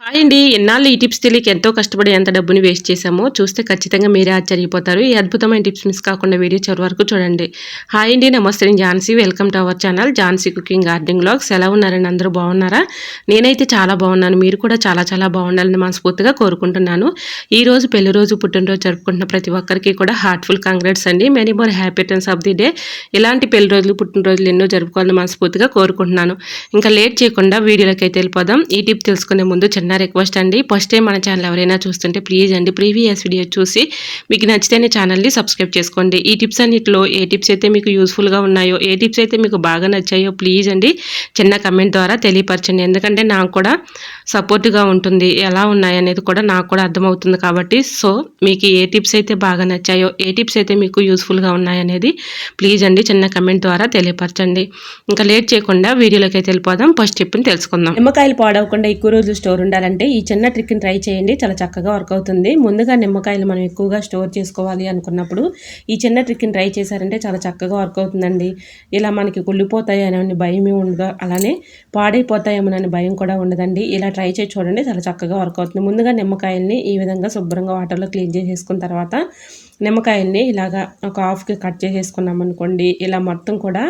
Hi అండి ఎన్నాళ్ళు ఈ టిప్స్ తెలియక ఎంతో కష్టపడి ఎంత డబ్బుని వేస్ట్ చేశామో చూస్తే ఖచ్చితంగా మీరే ఆశ్చర్యపోతారు. ఈ అద్భుతమైన టిప్స్ మిస్ కాకుండా వీడియో చివరి వరకు చూడండి. హాయ్ అండి నమస్తే. నేను Jhansi. Welcome to our channel Jhansi cooking gardening vlogs ఎలా ఉన్నారని అందరూ? బాగున్నారా? నేనైతే చాలా బాగున్నాను. మీరు కూడా చాలా చాలా బాగుండాలని మనస్ఫూర్తిగా కోరుకుంటున్నాను. ఈ రోజు పెళ్ళి రోజు పుట్టినరోజు జరుపుకుంటున్న ప్రతి ఒక్కరికి కూడా హార్ట్ఫుల్ కంగ్రాట్స్ అండి. Many more happy returns of the day. ఇలాంటి పెళ్ళి రోజులు పుట్టినరోజులు ఎన్నో జరుపుకోవాలని మనస్ఫూర్తిగా కోరుకుంటున్నాను. ఇంకా లేట్ చేయకుండా వీడియోలోకి అయితే వెళ్ళిపోదాం. ఈ టిప్ తెలుసుకునే ముందు చిన్న రిక్వెస్ట్ అండి. ఫస్ట్ టైం మన ఛానల్ ఎవరైనా చూస్తుంటే ప్లీజ్ అండి ప్రీవియస్ వీడియో చూసి మీకు నచ్చితేనే ఛానల్ని సబ్స్క్రైబ్ చేసుకోండి. ఈ టిప్స్ అన్నిటిలో ఏ టిప్స్ అయితే మీకు యూస్ఫుల్గా ఉన్నాయో ఏ టిప్స్ అయితే మీకు బాగా నచ్చాయో ప్లీజ్ అండి చిన్న కమెంట్ ద్వారా తెలియపరచండి. ఎందుకంటే నాకు కూడా సపోర్ట్గా ఉంటుంది. ఎలా ఉన్నాయనేది కూడా నాకు కూడా అర్థమవుతుంది కాబట్టి సో మీకు ఏ టిప్స్ అయితే బాగా నచ్చాయో ఏ టిప్స్ అయితే మీకు యూస్ఫుల్గా ఉన్నాయనేది ప్లీజ్ అండి చిన్న కమెంట్ ద్వారా తెలియపరచండి. ఇంకా లేట్ చేయకుండా వీడియోలోకి అయితే వెళ్ళిపోదాం. ఫస్ట్ టిప్ని తెలుసుకుందాం. నిమ్మకాయలు పాడవకుండా ఎక్కువ రోజులు స్టోర్ చేయాలంటే ఈ చిన్న ట్రిక్ని ట్రై చేయండి. చాలా చక్కగా వర్క్ అవుతుంది. ముందుగా నిమ్మకాయలు మనం ఎక్కువగా స్టోర్ చేసుకోవాలి అనుకున్నప్పుడు ఈ చిన్న ట్రిక్ని ట్రై చేశారంటే చాలా చక్కగా వర్క్ అవుతుందండి. ఇలా మనకి కుళ్ళిపోతాయి అనే భయమే ఉండదు. అలానే పాడైపోతాయేమోనని భయం కూడా ఉండదండి. ఇలా ట్రై చేసి చూడండి. చాలా చక్కగా వర్క్ అవుతుంది. ముందుగా నిమ్మకాయల్ని ఈ విధంగా శుభ్రంగా వాటర్లో క్లీన్ చేసేసుకున్న తర్వాత నిమ్మకాయల్ని ఇలాగా ఒక హాఫ్కి కట్ చేసేసుకున్నాం అనుకోండి ఇలా మొత్తం కూడా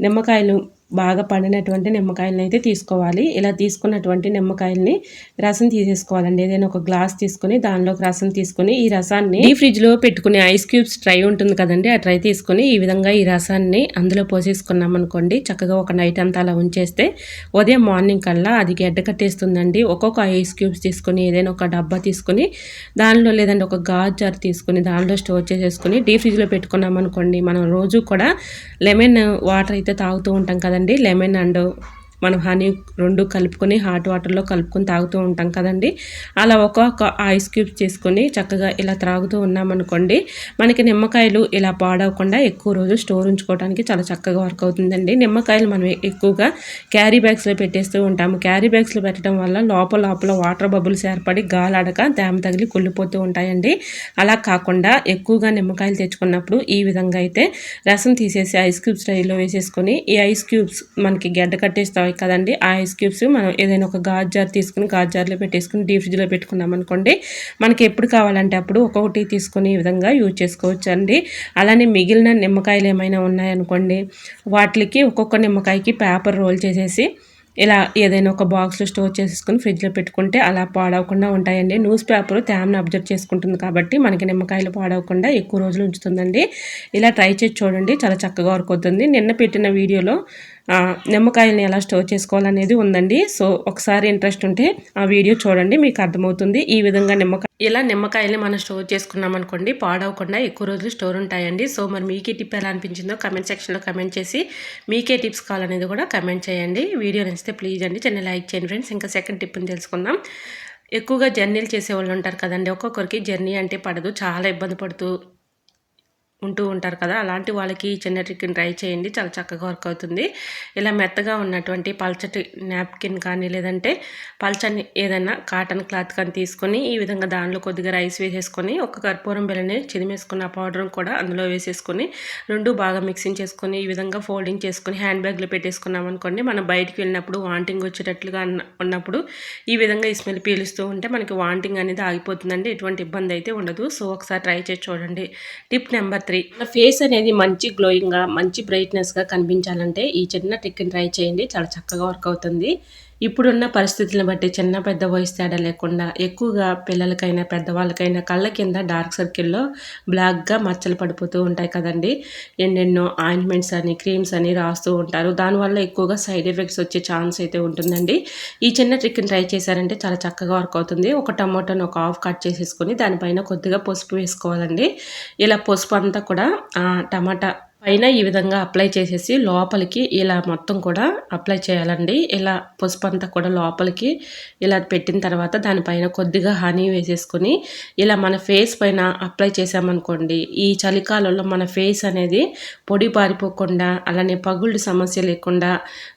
నిమ్మకాయలు బాగా పండినటువంటి నిమ్మకాయలను అయితే తీసుకోవాలి. ఇలా తీసుకున్నటువంటి నిమ్మకాయల్ని రసం తీసేసుకోవాలండి. ఏదైనా ఒక గ్లాస్ తీసుకుని దానిలోకి రసం తీసుకుని ఈ రసాన్ని ఈ ఫ్రిడ్జ్లో పెట్టుకునే ఐస్ క్యూబ్స్ ట్రై ఉంటుంది కదండి. ఆ ట్రై తీసుకుని ఈ విధంగా ఈ రసాన్ని అందులో పోసేసుకున్నాం అనుకోండి. చక్కగా ఒక నైట్ అంతా అలా ఉంచేస్తే ఉదయం మార్నింగ్ కల్లా అది గడ్డ కట్టేస్తుందండి. ఒక్కొక్క ఐస్ క్యూబ్స్ తీసుకుని ఏదైనా ఒక డబ్బా తీసుకుని దానిలో లేదంటే ఒక గాజ్ జార్ తీసుకుని దానిలో స్టోర్ చేసేసుకుని డీ ఫ్రిడ్జ్లో పెట్టుకున్నాం అనుకోండి. మనం రోజు కూడా లెమన్ వాటర్ అయితే తాగుతూ ఉంటాం కదా కాదండి లెమన్ అండ్ మనం హనీ రెండు కలుపుకొని హాట్ వాటర్లో కలుపుకొని తాగుతూ ఉంటాం కదండి. అలా ఒక్కొక్క ఐస్ క్యూబ్స్ చేసుకొని చక్కగా ఇలా త్రాగుతూ ఉన్నామనుకోండి మనకి నిమ్మకాయలు ఇలా పాడవకుండా ఎక్కువ రోజు స్టోర్ ఉంచుకోవడానికి చాలా చక్కగా వర్క్ అవుతుందండి. నిమ్మకాయలు మనం ఎక్కువగా క్యారీ బ్యాగ్స్లో పెట్టేస్తూ ఉంటాము. క్యారీ బ్యాగ్స్లో పెట్టడం వల్ల లోపల లోపల వాటర్ బబుల్స్ ఏర్పడి గాలాడక తేమ తగిలి కుళ్ళిపోతూ ఉంటాయండి. అలా కాకుండా ఎక్కువగా నిమ్మకాయలు తెచ్చుకున్నప్పుడు ఈ విధంగా అయితే రసం తీసేసి ఐస్ క్యూబ్స్ ట్రైలో వేసేసుకొని ఈ ఐస్ క్యూబ్స్ మనకి గడ్డ కట్టేస్తా కదండి. ఆ ఐస్ క్యూబ్స్ మనం ఏదైనా ఒక గాజ్ జార్ తీసుకుని గాజ్ జార్లో పెట్టేసుకుని డీప్ ఫ్రిడ్జ్లో పెట్టుకున్నాం అనుకోండి మనకి ఎప్పుడు కావాలంటే అప్పుడు ఒక్కొక్కటి తీసుకుని ఈ విధంగా యూజ్ చేసుకోవచ్చు అండి అలానే మిగిలిన నిమ్మకాయలు ఏమైనా ఉన్నాయనుకోండి వాటికి ఒక్కొక్క నిమ్మకాయకి పేపర్ రోల్ చేసేసి ఇలా ఏదైనా ఒక బాక్స్లో స్టోర్ చేసేసుకుని ఫ్రిడ్జ్లో పెట్టుకుంటే అలా పాడవకుండా ఉంటాయండి. న్యూస్ పేపర్ తేమను అబ్జర్వ్ చేసుకుంటుంది కాబట్టి మనకి నిమ్మకాయలు పాడవకుండా ఎక్కువ రోజులు ఉంచుతుందండి. ఇలా ట్రై చేసి చూడండి చాలా చక్కగా వర్క్ అవుతుంది. నిన్న పెట్టిన వీడియోలో నిమ్మకాయలని ఎలా స్టోర్ చేసుకోవాలనేది ఉందండి. సో ఒకసారి ఇంట్రెస్ట్ ఉంటే ఆ వీడియో చూడండి మీకు అర్థమవుతుంది. ఈ విధంగా నిమ్మకాయ ఇలా నిమ్మకాయల్ని మనం స్టోర్ చేసుకున్నాం అనుకోండి పాడవకుండా ఎక్కువ రోజులు స్టోర్ ఉంటాయండి. సో మరి మీకే టిప్ ఎలా అనిపించిందో కమెంట్ సెక్షన్లో కమెంట్ చేసి మీకే టిప్స్ కావాలనేది కూడా కమెంట్ చేయండి. వీడియో నచ్చితే ప్లీజ్ అండి చిన్న లైక్ చేయండి ఫ్రెండ్స్. ఇంకా సెకండ్ టిప్ని తెలుసుకుందాం. ఎక్కువగా జర్నీలు చేసే వాళ్ళు ఉంటారు కదండి ఒక్కొక్కరికి జర్నీ అంటే పడదు చాలా ఇబ్బంది పడుతూ ఉంటూ ఉంటారు కదా. అలాంటి వాళ్ళకి ఈ చిన్న ట్రిక్ని ట్రై చేయండి. చాలా చక్కగా వర్క్ అవుతుంది. ఇలా మెత్తగా ఉన్నటువంటి పల్చటి నాప్కిన్ కానీ లేదంటే పల్చని ఏదైనా కాటన్ క్లాత్ కానీ తీసుకొని ఈ విధంగా దానిలో కొద్దిగా రైస్ వేసేసుకొని ఒక కర్పూరం బెల్లని చిదిమేసుకున్న పౌడర్ కూడా అందులో వేసేసుకొని రెండు బాగా మిక్సింగ్ చేసుకొని ఈ విధంగా ఫోల్డింగ్ చేసుకొని హ్యాండ్ బ్యాగ్లో పెట్టేసుకున్నాం అనుకోండి మనం బయటికి వెళ్ళినప్పుడు వాంటింగ్ వచ్చేటట్లుగా ఉన్నప్పుడు ఈ విధంగా ఈ స్మెల్ పీలుస్తూ ఉంటే మనకి వాంటింగ్ అనేది ఆగిపోతుందండి. ఎటువంటి ఇబ్బంది అయితే ఉండదు. సో ఒకసారి ట్రై చేసి చూడండి. టిప్ నెంబర్ త్రీ మన ఫేస్ అనేది మంచి గ్లోయింగ్గా మంచి బ్రైట్నెస్గా కనిపించాలంటే ఈ చిన్న ట్రిక్ని ట్రై చేయండి. చాలా చక్కగా వర్క్ అవుతుంది. ఇప్పుడున్న పరిస్థితులను బట్టి చిన్న పెద్ద వయసు తేడా లేకుండా ఎక్కువగా పిల్లలకైనా పెద్దవాళ్ళకైనా కళ్ళ కింద డార్క్ సర్కిల్లో బ్లాక్గా మచ్చలు పడిపోతూ ఉంటాయి కదండి. ఎన్నెన్నో ఆయింట్మెంట్స్ అని క్రీమ్స్ అని రాస్తూ ఉంటారు. దానివల్ల ఎక్కువగా సైడ్ ఎఫెక్ట్స్ వచ్చే ఛాన్స్ అయితే ఉంటుందండి. ఈ చిన్న ట్రిక్ని ట్రై చేశారంటే చాలా చక్కగా వర్క్ అవుతుంది. ఒక టమోటాను ఒక హాఫ్ కట్ చేసేసుకొని దానిపైన కొద్దిగా పసుపు వేసుకోవాలండి. ఇలా పసుపు అంతా కూడా టమాటా పైన ఈ విధంగా అప్లై చేసేసి లోపలికి ఇలా మొత్తం కూడా అప్లై చేయాలండి. ఇలా పసుపు అంతా కూడా లోపలికి ఇలా పెట్టిన తర్వాత దానిపైన కొద్దిగా హనీ వేసేసుకొని ఇలా మన ఫేస్ పైన అప్లై చేసామనుకోండి ఈ చలికాలంలో మన ఫేస్ అనేది పొడి పారిపోకుండా అలానే పగుళ్ళు సమస్య లేకుండా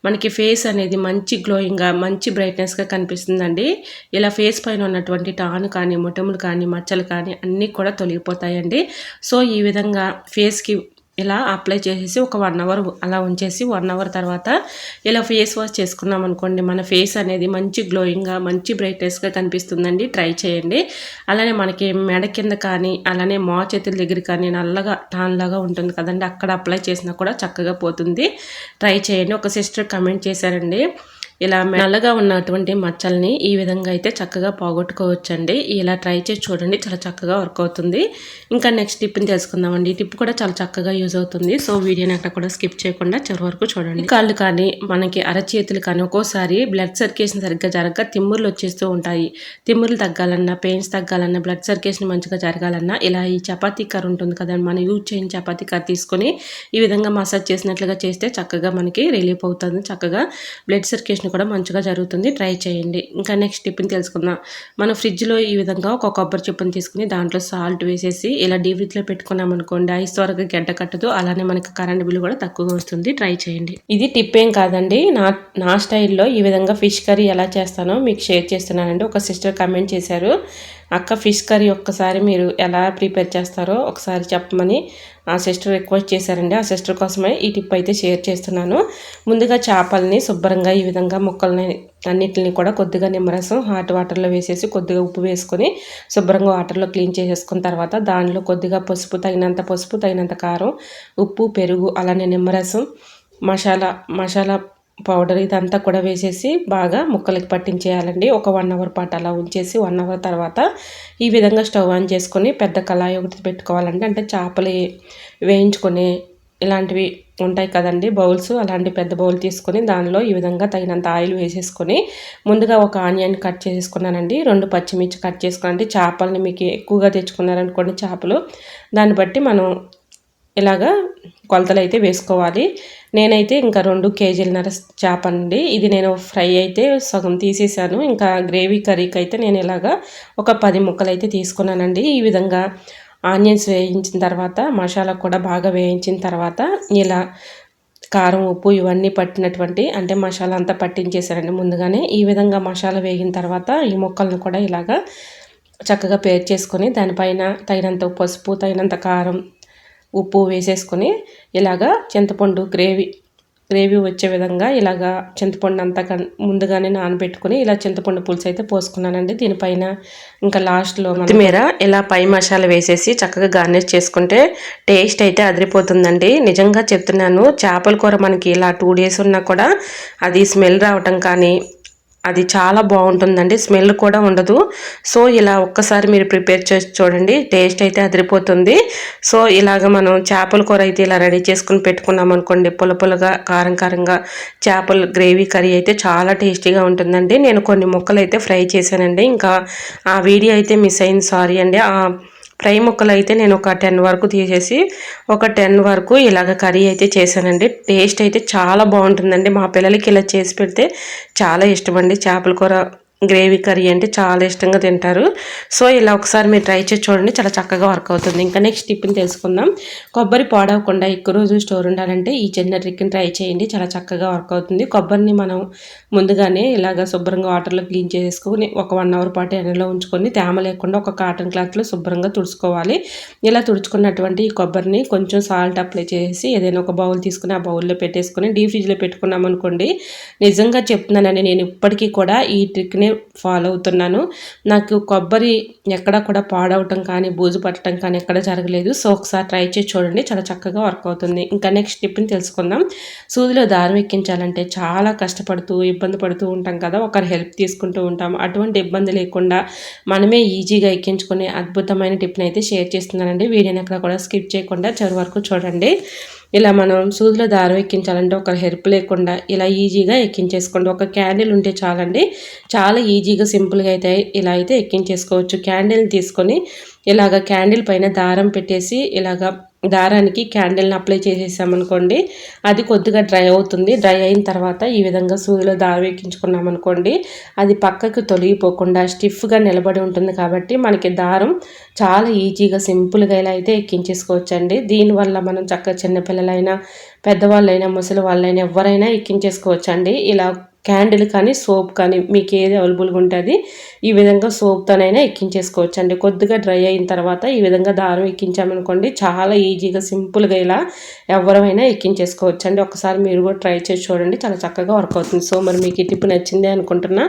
మనకి ఫేస్ అనేది మంచి గ్లోయింగ్గా మంచి బ్రైట్నెస్గా కనిపిస్తుందండి. ఇలా ఫేస్ పైన ఉన్నటువంటి టాన్ కానీ మొటములు కానీ మచ్చలు కానీ అన్నీ కూడా తొలగిపోతాయండి. సో ఈ విధంగా ఫేస్కి ఇలా అప్లై చేసేసి ఒక వన్ అవర్ అలా ఉంచేసి వన్ అవర్ తర్వాత ఇలా ఫేస్ వాష్ చేసుకున్నాం అనుకోండి మన ఫేస్ అనేది మంచి గ్లోయింగ్గా మంచి బ్రైట్నెస్గా కనిపిస్తుందండి. ట్రై చేయండి. అలానే మనకి మెడ కింద కానీ అలానే మా చేతుల దగ్గర కానీ నల్లగా టాన్ లాగా ఉంటుంది కదండి. అక్కడ అప్లై చేసినా కూడా చక్కగా పోతుంది. ట్రై చేయండి. ఒక సిస్టర్ కమెంట్ చేశారండి. ఇలా నల్లగా ఉన్నటువంటి మచ్చల్ని ఈ విధంగా అయితే చక్కగా పోగొట్టుకోవచ్చండి. ఇలా ట్రై చేసి చూడండి చాలా చక్కగా వర్క్ అవుతుంది. ఇంకా నెక్స్ట్ టిప్ని తెలుసుకుందామండి. టిప్ కూడా చాలా చక్కగా యూజ్ అవుతుంది. సో వీడియోని అక్కడ కూడా స్కిప్ చేయకుండా చివరి వరకు చూడండి. కాళ్ళు కానీ మనకి అరచేతులు కానీ ఒక్కోసారి బ్లడ్ సర్క్యులేషన్ సరిగ్గా జరగక తిమ్ముర్లు వచ్చేస్తూ ఉంటాయి. తిమ్ముర్లు తగ్గాలన్నా పెయిన్స్ తగ్గాలన్నా బ్లడ్ సర్క్యులేషన్ మంచిగా జరగాలన్నా ఇలా ఈ చపాతీ కర్ర ఉంటుంది కదండి. మనం యూజ్ చేయని చపాతీ కర్ర తీసుకొని ఈ విధంగా మసాజ్ చేసినట్లుగా చేస్తే చక్కగా మనకి రిలీఫ్ అవుతుంది. చక్కగా బ్లడ్ సర్క్యులేషన్ కూడా మంచిగా జరుగుతుంది. ట్రై చేయండి. ఇంకా నెక్స్ట్ టిప్ని తెలుసుకుందాం. మన ఫ్రిడ్జ్లో ఈ విధంగా ఒక కొబ్బరి చిప్పని తీసుకుని దాంట్లో సాల్ట్ వేసేసి ఇలా డీ పెట్టుకున్నాం అనుకోండి ఐస్ వరకు గడ్డ కట్టదు. అలానే మనకి కరెంట్ బిల్ కూడా తక్కువగా వస్తుంది. ట్రై చేయండి. ఇది టిప్ ఏం కాదండి. నా నా స్టైల్లో ఈ విధంగా ఫిష్ కర్రీ ఎలా చేస్తానో మీకు షేర్ చేస్తున్నానండి. ఒక సిస్టర్ కమెంట్ చేశారు. అక్క ఫిష్ కర్రీ ఒక్కసారి మీరు ఎలా ప్రిపేర్ చేస్తారో ఒకసారి చెప్పమని ఆ సిస్టర్ రిక్వెస్ట్ చేశారండి. ఆ సిస్టర్ కోసమే ఈ టిప్ అయితే షేర్ చేస్తున్నాను. ముందుగా చేపల్ని శుభ్రంగా ఈ విధంగా ముక్కల్ని అన్నిటిని కూడా కొద్దిగా నిమ్మరసం హాట్ వాటర్లో వేసేసి కొద్దిగా ఉప్పు వేసుకొని శుభ్రంగా వాటర్లో క్లీన్ చేసేసుకున్న తర్వాత దానిలో కొద్దిగా పసుపు తగినంత పసుపు తగినంత కారం ఉప్పు పెరుగు అలానే నిమ్మరసం మసాలా మసాలా పౌడర్ ఇదంతా కూడా వేసేసి బాగా ముక్కలకి పట్టించేయాలండి. ఒక వన్ అవర్ పాటు అలా ఉంచేసి వన్ అవర్ తర్వాత ఈ విధంగా స్టవ్ ఆన్ చేసుకొని పెద్ద కళాయి ఒకటి పెట్టుకోవాలండి. అంటే చేపలు వేయించుకొని ఇలాంటివి ఉంటాయి కదండి బౌల్స్ అలాంటి పెద్ద బౌల్ తీసుకొని దానిలో ఈ విధంగా తగినంత ఆయిల్ వేసేసుకొని ముందుగా ఒక ఆనియన్ కట్ చేసుకున్నానండి రెండు పచ్చిమిర్చి కట్ చేసుకున్నానండి. చేపలని మీకు ఎక్కువగా తెచ్చుకున్నారనుకోండి చేపలు. దాన్ని బట్టి మనం ఇలాగా కొలతలు అయితే వేసుకోవాలి. నేనైతే ఇంకా రెండు కేజీలన్నర చేప అండి. ఇది నేను ఫ్రై అయితే సగం తీసేసాను. ఇంకా గ్రేవీ కర్రీకి అయితే నేను ఇలాగా ఒక పది ముక్కలు అయితే తీసుకున్నానండి. ఈ విధంగా ఆనియన్స్ వేయించిన తర్వాత మసాలా కూడా బాగా వేయించిన తర్వాత ఇలా కారం ఉప్పు ఇవన్నీ పట్టినటువంటి అంటే మసాలా అంతా పట్టించేసారండి ముందుగానే. ఈ విధంగా మసాలా వేగిన తర్వాత ఈ మొక్కలను కూడా ఇలాగా చక్కగా పేర్ చేసుకొని దానిపైన తగినంత పసుపు తగినంత కారం ఉప్పు వేసేసుకొని ఇలాగా చింతపండు గ్రేవీ గ్రేవీ వచ్చే విధంగా ఇలాగా చింతపండు అంతా ముందుగానే నానబెట్టుకుని ఇలా చింతపండు పులుసు అయితే పోసుకున్నానండి. దీనిపైన ఇంకా లాస్ట్లో కొత్తిమీర ఇలా పై మసాలా వేసేసి చక్కగా గార్నిష్ చేసుకుంటే టేస్ట్ అయితే అదిరిపోతుందండి. నిజంగా చెప్తున్నాను చేపల కూర మనకి ఇలా టూ డేస్ ఉన్నా కూడా అది స్మెల్ రావటం కానీ అది చాలా బాగుంటుందండి. స్మెల్ కూడా ఉండదు. సో ఇలా ఒక్కసారి మీరు ప్రిపేర్ చేసి చూడండి. టేస్ట్ అయితే అదిరిపోతుంది. సో ఇలాగ మనం చేపల కూర అయితే ఇలా రెడీ చేసుకుని పెట్టుకున్నాం అనుకోండి. పులపులగా కారం కారంగా చేపల గ్రేవీ కర్రీ అయితే చాలా టేస్టీగా ఉంటుందండి. నేను కొన్ని ముక్కలు అయితే ఫ్రై చేశానండి. ఇంకా ఆ వీడియో అయితే మిస్ అయింది. సారీ అండి. ఫ్రై ముక్కలు అయితే నేను ఒక టెన్ వరకు తీసేసి ఒక టెన్ వరకు ఇలాగ కర్రీ అయితే చేశానండి. టేస్ట్ అయితే చాలా బాగుంటుందండి. మా పిల్లలకి ఇలా చేసి పెడితే చాలా ఇష్టమండి చేపల కూర గ్రేవీ కర్రీ అంటే చాలా ఇష్టంగా తింటారు. సో ఇలా ఒకసారి మీరు ట్రై చేసి చూడండి. చాలా చక్కగా వర్క్ అవుతుంది. ఇంకా నెక్స్ట్ టిప్ని తెలుసుకుందాం. కొబ్బరి పాడవకుండా ఎక్కువ రోజు స్టోర్ ఉండాలంటే ఈ చిన్న ట్రిక్ని ట్రై చేయండి. చాలా చక్కగా వర్క్ అవుతుంది. కొబ్బరిని మనం ముందుగానే ఇలాగ శుభ్రంగా వాటర్లో క్లీన్ చేసుకుని ఒక వన్ అవర్ పాటు ఎండలో ఉంచుకొని తేమ లేకుండా ఒక కాటన్ క్లాత్లో శుభ్రంగా తుడుచుకోవాలి. ఇలా తుడుచుకున్నటువంటి ఈ కొబ్బరిని కొంచెం సాల్ట్ అప్లై చేసి ఏదైనా ఒక బౌల్ తీసుకుని ఆ బౌల్లో పెట్టేసుకొని డీ ఫ్రిడ్జ్లో పెట్టుకున్నాం అనుకోండి నిజంగా చెప్తున్నానండి నేను ఇప్పటికీ కూడా ఈ ట్రిక్ని ఫాలో అవుతున్నాను. నాకు కొబ్బరి ఎక్కడా కూడా పాడవటం కానీ బూజు పట్టడం కానీ ఎక్కడ జరగలేదు. సో ఒకసారి ట్రై చేసి చూడండి. చాలా చక్కగా వర్క్ అవుతుంది. ఇంకా నెక్స్ట్ టిప్ని తెలుసుకుందాం. సూదిలో దారం ఎక్కించాలంటే చాలా కష్టపడుతూ ఇబ్బంది పడుతూ ఉంటాం కదా. ఒకరి హెల్ప్ తీసుకుంటూ ఉంటాం. అటువంటి ఇబ్బంది లేకుండా మనమే ఈజీగా ఎక్కించుకునే అద్భుతమైన టిప్ని అయితే షేర్ చేస్తున్నానండి. వీడియోని ఎక్కడ కూడా స్కిప్ చేయకుండా చివరి వరకు చూడండి. ఇలా మనం సూదిలో దారం ఎక్కించాలంటే ఒక హెల్ప్ లేకుండా ఇలా ఈజీగా ఎక్కించేసుకోండి. ఒక క్యాండిల్ ఉంటే చాలండి. చాలా ఈజీగా సింపుల్గా అయితే ఇలా అయితే ఎక్కించేసుకోవచ్చు. క్యాండిల్ని తీసుకొని ఇలాగ క్యాండిల్ పైన దారం పెట్టేసి ఇలాగ దారానికి క్యాండిల్ని అప్లై చేసేసామనుకోండి అది కొద్దిగా డ్రై అవుతుంది. డ్రై అయిన తర్వాత ఈ విధంగా సూదిలో దారం ఎక్కించుకున్నామనుకోండి అది పక్కకు తొలగిపోకుండా స్టిఫ్గా నిలబడి ఉంటుంది కాబట్టి మనకి దారం చాలా ఈజీగా సింపుల్గా ఇలా అయితే ఎక్కించేసుకోవచ్చండి. దీనివల్ల మనం చక్కగా చిన్నపిల్లలైనా పెద్దవాళ్ళైనా ముసలి వాళ్ళైనా ఎవరైనా ఎక్కించేసుకోవచ్చండి. ఇలా క్యాండిల్ కానీ సోప్ కానీ మీకు ఏది అవైలబుల్గా ఉంటుంది ఈ విధంగా సోప్తోనైనా ఎక్కించేసుకోవచ్చు అండి కొద్దిగా డ్రై అయిన తర్వాత ఈ విధంగా దారం ఎక్కించామనుకోండి చాలా ఈజీగా సింపుల్గా ఇలా ఎవరమైనా ఎక్కించేసుకోవచ్చు అండి ఒకసారి మీరు కూడా ట్రై చేసి చూడండి చాలా చక్కగా వర్క్ అవుతుంది. సో మరి మీకు ఈ టిప్ నచ్చింది అనుకుంటున్నా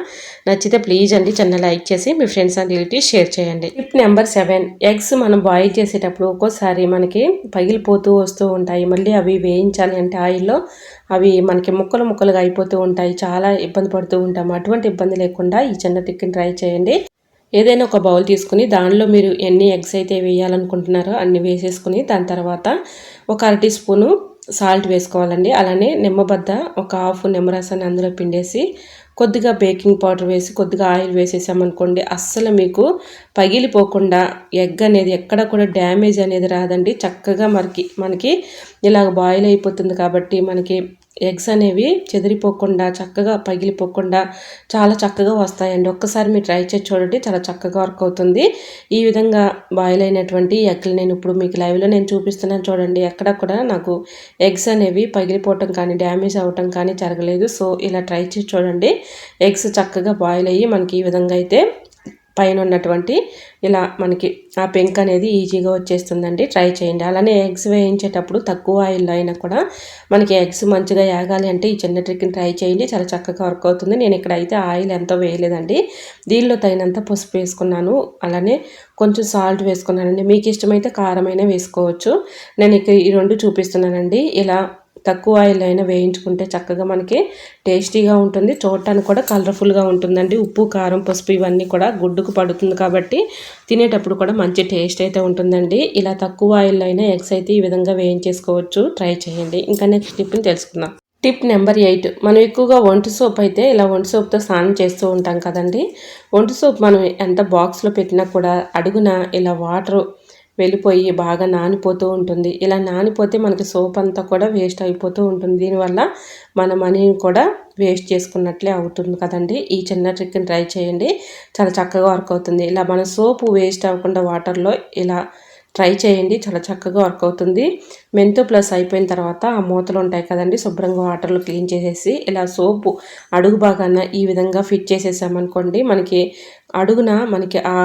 నచ్చితే ప్లీజ్ అండి చిన్న లైక్ చేసి మీ ఫ్రెండ్స్ అండ్ రిలేటివ్స్ షేర్ చేయండి. టిప్ నెంబర్ సెవెన్ ఎగ్స్ మనం బాయిల్ చేసేటప్పుడు ఒక్కోసారి మనకి పగిలిపోతూ వస్తూ ఉంటాయి. మళ్ళీ అవి వేయించాలి అంటే ఆయిల్లో అవి మనకి ముక్కలు ముక్కలుగా అయిపోతూ ఉంటాయి. చాలా ఇబ్బంది పడుతూ ఉంటాము. అటువంటి ఇబ్బంది లేకుండా ఈ చిన్న టిక్కిని ట్రై చేయండి. ఏదైనా ఒక బౌల్ తీసుకుని దానిలో మీరు ఎన్ని ఎగ్స్ అయితే వేయాలనుకుంటున్నారో అన్ని వేసేసుకుని దాని తర్వాత ఒక అర టీ స్పూను సాల్ట్ వేసుకోవాలండి. అలానే నిమ్మబద్ద ఒక హాఫ్ నిమ్మరసాన్ని అందులో పిండేసి కొద్దిగా బేకింగ్ పౌడర్ వేసి కొద్దిగా ఆయిల్ వేసేసామనుకోండి అస్సలు మీకు పగిలిపోకుండా ఎగ్ అనేది ఎక్కడ కూడా డ్యామేజ్ అనేది రాదండి. చక్కగా మనకి మనకి ఇలాగ బాయిల్ అయిపోతుంది కాబట్టి మనకి ఎగ్స్ అనేవి చెదిరిపోకుండా చక్కగా పగిలిపోకుండా చాలా చక్కగా వస్తాయండి. ఒక్కసారి మీరు ట్రై చేసి చూడండి చాలా చక్కగా వర్క్ అవుతుంది. ఈ విధంగా బాయిల్ అయినటువంటి ఎగ్లు నేను ఇప్పుడు మీకు లైవ్లో నేను చూపిస్తున్నాను చూడండి. ఎక్కడ కూడా నాకు ఎగ్స్ అనేవి పగిలిపోవటం కానీ డ్యామేజ్ అవ్వటం కానీ జరగలేదు. సో ఇలా ట్రై చేసి చూడండి. ఎగ్స్ చక్కగా బాయిల్ అయ్యి మనకి ఈ విధంగా అయితే పైన ఉన్నటువంటి ఇలా మనకి ఆ పెంక్ అనేది ఈజీగా వచ్చేస్తుందండి. ట్రై చేయండి. అలానే ఎగ్స్ వేయించేటప్పుడు తక్కువ ఆయిల్లో అయినా కూడా మనకి ఎగ్స్ మంచిగా యాగాలి అంటే ఈ చిన్న ట్రిక్ని ట్రై చేయండి. చాలా చక్కగా వర్క్ అవుతుంది. నేను ఇక్కడ అయితే ఆయిల్ ఎంతో వేయలేదండి. దీనిలో తగినంత పసుపు వేసుకున్నాను. అలానే కొంచెం సాల్ట్ వేసుకున్నానండి. మీకు ఇష్టమైతే కారమైనా వేసుకోవచ్చు. నేను ఇక్కడ ఈ రెండు చూపిస్తున్నానండి. ఇలా తక్కువ ఆయిల్ అయినా వేయించుకుంటే చక్కగా మనకి టేస్టీగా ఉంటుంది. చూడటానికి కూడా కలర్ఫుల్గా ఉంటుందండి. ఉప్పు కారం పసుపు ఇవన్నీ కూడా గుడ్డుకు పడుతుంది కాబట్టి తినేటప్పుడు కూడా మంచి టేస్ట్ అయితే ఉంటుందండి. ఇలా తక్కువ ఆయిల్ అయినా ఎగ్స్ అయితే ఈ విధంగా వేయించేసుకోవచ్చు. ట్రై చేయండి. ఇంకా నెక్స్ట్ టిప్ని తెలుసుకుందాం. టిప్ నెంబర్ ఎయిట్ మనం ఎక్కువగా ఒంటి సోప్ అయితే ఇలా ఒంటి సోప్తో స్నానం చేస్తూ ఉంటాం కదండి. ఒంటి సోప్ మనం ఎంత బాక్స్లో పెట్టినా కూడా అడుగున ఇలా వాటర్ వెళ్ళిపోయి బాగా నానిపోతూ ఉంటుంది. ఇలా నానిపోతే మనకి సోప్ అంతా కూడా వేస్ట్ అయిపోతూ ఉంటుంది. దీనివల్ల మన మనీని కూడా వేస్ట్ చేసుకున్నట్లే అవుతుంది కదండి. ఈ చిన్న ట్రిక్ని ట్రై చేయండి. చాలా చక్కగా వర్క్ అవుతుంది. ఇలా మన సోపు వేస్ట్ అవ్వకుండా వాటర్లో ఇలా ట్రై చేయండి. చాలా చక్కగా వర్క్ అవుతుంది. మెంతు ప్లస్ అయిపోయిన తర్వాత ఆ మూతలు ఉంటాయి కదండి. శుభ్రంగా వాటర్లో క్లీన్ చేసేసి ఇలా సోపు అడుగు భాగాన ఈ విధంగా ఫిట్ చేసేసామనుకోండి మనకి అడుగున మనకి ఆ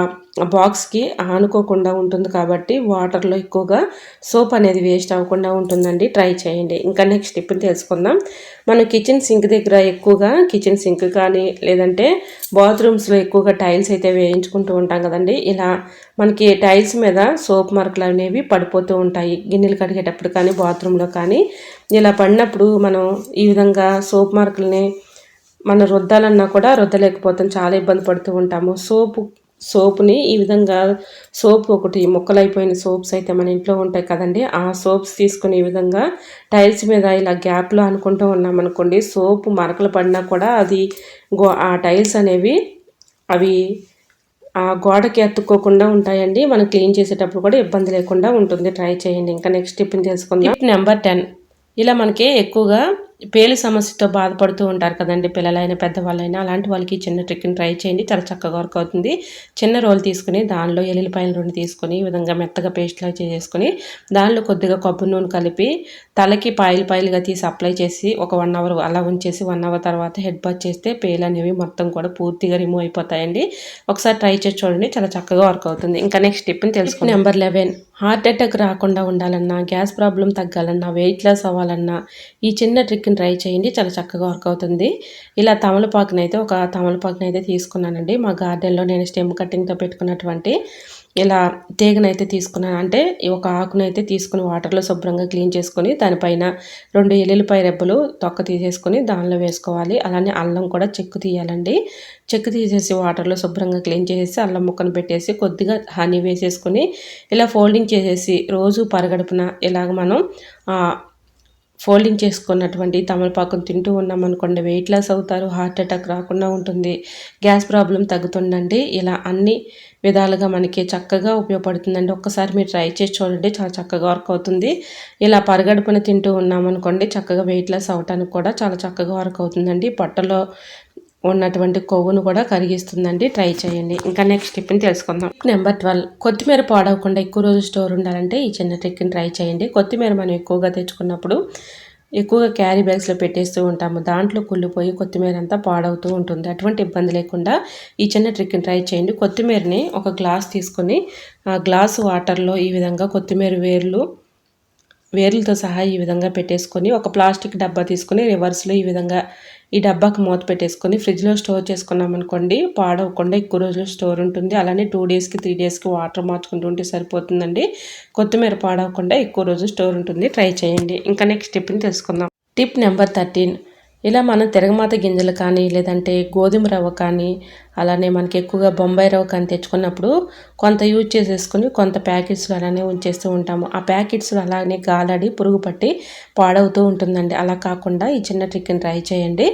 బాక్స్కి ఆనుకోకుండా ఉంటుంది కాబట్టి వాటర్లో ఎక్కువగా సోప్ అనేది వేస్ట్ అవ్వకుండా ఉంటుందండి. ట్రై చేయండి. ఇంకా నెక్స్ట్ ఇప్పుడు తెలుసుకుందాం. మనం కిచెన్ సింక్ దగ్గర ఎక్కువగా కిచెన్ సింక్ కానీ లేదంటే బాత్రూమ్స్లో ఎక్కువగా టైల్స్ అయితే వేయించుకుంటూ ఉంటాం కదండి. ఇలా మనకి టైల్స్ మీద సోప్ మార్కులు అనేవి పడిపోతూ ఉంటాయి. గిన్నెలు కడిగేటప్పుడు కానీ బాత్రూంలో కానీ. ఇలా పడినప్పుడు మనం ఈ విధంగా సోప్ మార్కుల్ని మన రుద్దాలన్నా కూడా రుద్దలేకపోతాం చాలా ఇబ్బంది పడుతూ ఉంటాము. సోపు సోప్ని ఈ విధంగా సోప్ ఒకటి ముక్కలైపోయిన సోప్స్ అయితే మన ఇంట్లో ఉంటాయి కదండి ఆ సోప్స్ తీసుకుని ఈ విధంగా టైల్స్ మీద ఇలా గ్యాప్లో అనుకుంటూ ఉన్నామనుకోండి సోప్ మరకలు పడినా కూడా అది గో ఆ టైల్స్ అనేవి అవి ఆ గోడకి ఎత్తుక్కోకుండా ఉంటాయండి. మనం క్లీన్ చేసేటప్పుడు కూడా ఇబ్బంది లేకుండా ఉంటుంది. ట్రై చేయండి. ఇంకా నెక్స్ట్ టిప్ని తెలుసుకుందాం నెంబర్ టెన్. ఇలా మనకి ఎక్కువగా పేలు సమస్యతో బాధపడుతూ ఉంటారు కదండి పిల్లలైనా పెద్దవాళ్ళైనా. అలాంటి వాళ్ళకి చిన్న ట్రిక్ని ట్రై చేయండి. చాలా చక్కగా వర్క్ అవుతుంది. చిన్న రోల్ తీసుకుని దానిలో ఎల్లుల్లిపాయలు రెండు తీసుకొని ఈ విధంగా మెత్తగా పేస్ట్లా చేసుకొని దానిలో కొద్దిగా కొబ్బరి నూనె కలిపి తలకి పాయిల్ పాయిల్గా తీసి అప్లై చేసి ఒక వన్ అవర్ అలా ఉంచేసి వన్ అవర్ తర్వాత హెడ్ బాత్ చేస్తే పేలు అనేవి మొత్తం కూడా పూర్తిగా రిమూవ్ అయిపోతాయండి. ఒకసారి ట్రై చేసి చూడండి. చాలా చక్కగా వర్క్ అవుతుంది. ఇంకా నెక్స్ట్ టిప్ని తెలుసుకుని నెంబర్ లెవెన్ హార్ట్ అటాక్ రాకుండా ఉండాలన్నా గ్యాస్ ప్రాబ్లం తగ్గాలన్నా వెయిట్ లాస్ అవ్వాలన్నా ఈ చిన్న ట్రిక్ ట్రై చేయండి. చాలా చక్కగా వర్క్ అవుతుంది. ఇలా తమలపాకుని అయితే ఒక తమలపాకుని అయితే తీసుకున్నానండి. మా గార్డెన్లో నేను స్టెమ్ కటింగ్తో పెట్టుకున్నటువంటి ఇలా తీగనైతే తీసుకున్నాను. అంటే ఒక ఆకునైతే తీసుకుని వాటర్లో శుభ్రంగా క్లీన్ చేసుకొని దానిపైన రెండు ఎల్లుల్లిపాయ రెబ్బలు తొక్క తీసేసుకొని దానిలో వేసుకోవాలి. అలానే అల్లం కూడా చెక్కు తీయాలండి. చెక్కు తీసేసి వాటర్లో శుభ్రంగా క్లీన్ చేసేసి అల్లం ముక్కను పెట్టేసి కొద్దిగా హనీ వేసేసుకొని ఇలా ఫోల్డింగ్ చేసేసి రోజు పరగడుపున ఇలాగ మనం ఫోల్డింగ్ చేసుకున్నటువంటి తమలపాకును తింటూ ఉన్నామనుకోండి వెయిట్ లాస్ అవుతారు హార్ట్ అటాక్ రాకుండా ఉంటుంది గ్యాస్ ప్రాబ్లం తగ్గుతుందండి. ఇలా అన్ని విధాలుగా మనకి చక్కగా ఉపయోగపడుతుందండి. ఒక్కసారి మీరు ట్రై చేసి చూడండి చాలా చక్కగా వర్క్ అవుతుంది. ఇలా పరగడుపున తింటూ ఉన్నామనుకోండి చక్కగా వెయిట్ లాస్ అవడానికి కూడా చాలా చక్కగా వర్క్ అవుతుందండి. పొట్టలో ఉన్నటువంటి కొవ్వును కూడా కరిగిస్తుందండి. ట్రై చేయండి. ఇంకా నెక్స్ట్ టిప్ని తెలుసుకుందాం. నెంబర్ ట్వెల్వ్ కొత్తిమీర పాడవకుండా ఎక్కువ రోజు స్టోర్ ఉండాలంటే ఈ చిన్న ట్రిక్ని ట్రై చేయండి. కొత్తిమీర మనం ఎక్కువగా తెచ్చుకున్నప్పుడు ఎక్కువగా క్యారీ బ్యాగ్స్లో పెట్టేస్తూ ఉంటాము. దాంట్లో కుళ్ళిపోయి కొత్తిమీర అంతా పాడవుతూ ఉంటుంది. అటువంటి ఇబ్బంది లేకుండా ఈ చిన్న ట్రిక్ని ట్రై చేయండి. కొత్తిమీరని ఒక గ్లాస్ తీసుకొని ఆ గ్లాస్ వాటర్లో ఈ విధంగా కొత్తిమీర వేర్లు వేర్లతో సహా ఈ విధంగా పెట్టేసుకొని ఒక ప్లాస్టిక్ డబ్బా తీసుకొని రివర్స్లో ఈ విధంగా ఈ డబ్బాకి మూత పెట్టేసుకొని ఫ్రిడ్జ్లో స్టోర్ చేసుకున్నామనుకోండి పాడవకుండా ఎక్కువ రోజులు స్టోర్ ఉంటుంది. అలానే టూ డేస్కి త్రీ డేస్కి వాటర్ మార్చుకుంటూ ఉంటే సరిపోతుందండి. కొత్తిమీర పాడవకుండా ఎక్కువ రోజు స్టోర్ ఉంటుంది. ట్రై చేయండి. ఇంకా నెక్స్ట్ టిప్ని తెలుసుకుందాం. Tip number thirteen. ఇలా మనం తిరగమాత గింజలు కానీ లేదంటే గోధుమ రవ్వ కానీ అలానే మనకి ఎక్కువగా బొంబాయి రవ్వ కానీ తెచ్చుకున్నప్పుడు కొంత యూజ్ చేసేసుకుని కొంత ప్యాకెట్స్లో అలానే ఉంచేస్తూ ఉంటాము. ఆ ప్యాకెట్స్ అలానే గాలాడి పురుగు పట్టి పాడవుతూ ఉంటుందండి. అలా కాకుండా ఈ చిన్న ట్రిక్ని ట్రై చేయండి.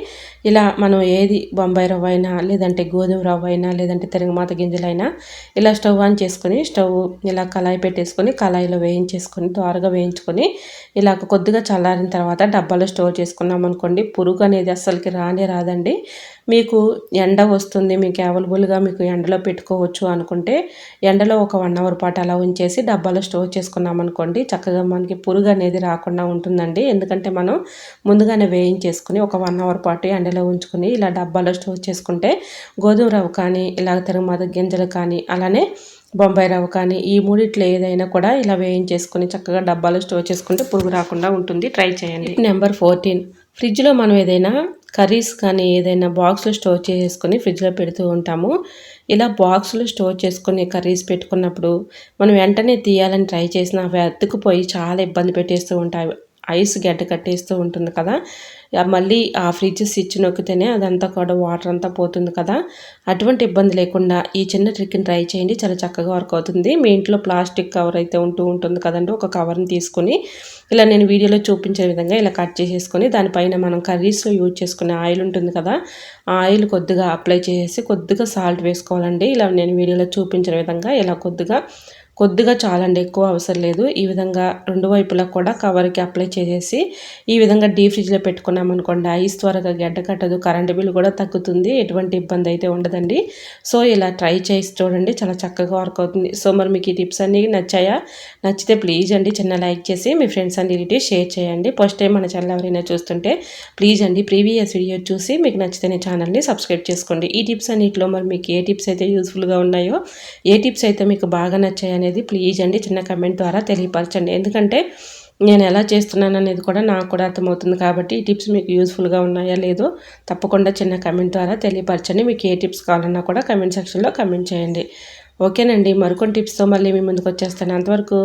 ఇలా మనం ఏది బొంబాయి రవ్వ అయినా లేదంటే గోధుమ రవ్వ అయినా లేదంటే తిరగమాత గింజలైనా ఇలా స్టవ్ ఆన్ చేసుకొని స్టవ్ ఇలా కళాయి పెట్టేసుకొని కళాయిలో వేయించేసుకొని త్వరగా వేయించుకొని ఇలా కొద్దిగా చల్లారిన తర్వాత డబ్బాలో స్టోర్ చేసుకున్నాం అనుకోండి పురుగు అనేది అస్సలకి రానే రాదండి. మీకు ఎండ వస్తుంది మీకు అవైలబుల్గా మీకు ఎండలో పెట్టుకోవచ్చు అనుకుంటే ఎండలో ఒక వన్ అవర్ పాటు అలా ఉంచేసి డబ్బాలో స్టోర్ చేసుకున్నాం అనుకోండి చక్కగా మనకి పురుగు అనేది రాకుండా ఉంటుందండి. ఎందుకంటే మనం ముందుగానే వేయించేసుకుని ఒక వన్ అవర్ పాటు ఎండలో ఉంచుకొని ఇలా డబ్బాలో స్టోర్ చేసుకుంటే గోధుమ రవ్వ కానీ ఇలా తిరగమాత గింజలు కానీ అలానే బొంబాయి రవ్వ కానీ ఈ మూడిట్లో ఏదైనా కూడా ఇలా వేయించేసుకొని చక్కగా డబ్బాలో స్టోర్ చేసుకుంటే పురుగు రాకుండా ఉంటుంది. ట్రై చేయండి. Number fourteen. ఫ్రిడ్జ్లో మనం ఏదైనా కర్రీస్ కానీ ఏదైనా బాక్స్లో స్టోర్ చేసుకొని ఫ్రిడ్జ్లో పెడుతూ ఉంటాము. ఇలా బాక్స్లో స్టోర్ చేసుకొని కర్రీస్ పెట్టుకున్నప్పుడు మనం వెంటనే తీయాలని ట్రై చేసిన అవి అతుకుపోయి చాలా ఇబ్బంది పెట్టేస్తూ ఉంటాయి. ఐస్ గడ్డ కట్టేస్తూ ఉంటుంది కదా. మళ్ళీ ఆ ఫ్రిడ్జ్ స్విచ్ నొక్కితేనే అదంతా కూడా వాటర్ అంతా పోతుంది కదా. అటువంటి ఇబ్బంది లేకుండా ఈ చిన్న ట్రిక్ని ట్రై చేయండి. చాలా చక్కగా వర్క్ అవుతుంది. మీ ఇంట్లో ప్లాస్టిక్ కవర్ అయితే ఉంటూ ఉంటుంది కదండి. ఒక కవర్ని తీసుకొని ఇలా నేను వీడియోలో చూపించే విధంగా ఇలా కట్ చేసేసుకొని దానిపైన మనం కర్రీస్లో యూజ్ చేసుకునే ఆయిల్ ఉంటుంది కదా. ఆ ఆయిల్ కొద్దిగా అప్లై చేసేసి కొద్దిగా సాల్ట్ వేసుకోవాలండి. ఇలా నేను వీడియోలో చూపించిన విధంగా ఇలా కొద్దిగా కొద్దిగా చాలండి ఎక్కువ అవసరం లేదు. ఈ విధంగా రెండు వైపులా కూడా కవర్కి అప్లై చేసేసి ఈ విధంగా డీ ఫ్రిడ్జ్లో పెట్టుకున్నామనుకోండి ఐస్ త్వరగా గడ్డ కట్టదు కరెంటు బిల్ కూడా తగ్గుతుంది ఎటువంటి ఇబ్బంది అయితే ఉండదండి. సో ఇలా ట్రై చేసి చూడండి చాలా చక్కగా వర్క్ అవుతుంది. సో మరి మీకు ఈ టిప్స్ అన్నీ నచ్చాయా? నచ్చితే ప్లీజ్ అండి చిన్న లైక్ చేసి మీ ఫ్రెండ్స్ అండ్ రిలేటివ్ షేర్ చేయండి. ఫస్ట్ టైం మన ఛానల్ ఎవరైనా చూస్తుంటే ప్లీజ్ అండి ప్రీవియస్ వీడియో చూసి మీకు నచ్చితే ఛానల్ని సబ్స్క్రైబ్ చేసుకోండి. ఈ టిప్స్ అన్నింటిలో మరి మీకు ఏ టిప్స్ అయితే యూస్ఫుల్గా ఉన్నాయో ఏ టిప్స్ అయితే మీకు బాగా నచ్చాయనే అనేది ప్లీజ్ అండి చిన్న కమెంట్ ద్వారా తెలియపరచండి. ఎందుకంటే నేను ఎలా చేస్తున్నాను అనేది కూడా నాకు కూడా అర్థమవుతుంది కాబట్టి ఈ టిప్స్ మీకు యూస్ఫుల్గా ఉన్నాయా లేదో తప్పకుండా చిన్న కమెంట్ ద్వారా తెలియపరచండి. మీకు ఏ టిప్స్ కావాలన్నా కూడా కమెంట్ సెక్షన్లో కమెంట్ చేయండి. ఓకేనండి మరికొన్ని టిప్స్తో మళ్ళీ మీ ముందుకు వచ్చేస్తాను. అంతవరకు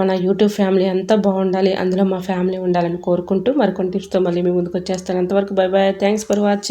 మన యూట్యూబ్ ఫ్యామిలీ అంతా బాగుండాలి అందులో మా ఫ్యామిలీ ఉండాలని కోరుకుంటూ మరికొన్ని టిప్స్తో మళ్ళీ మీ ముందుకు వచ్చేస్తాను. అంతవరకు bye bye thanks for watching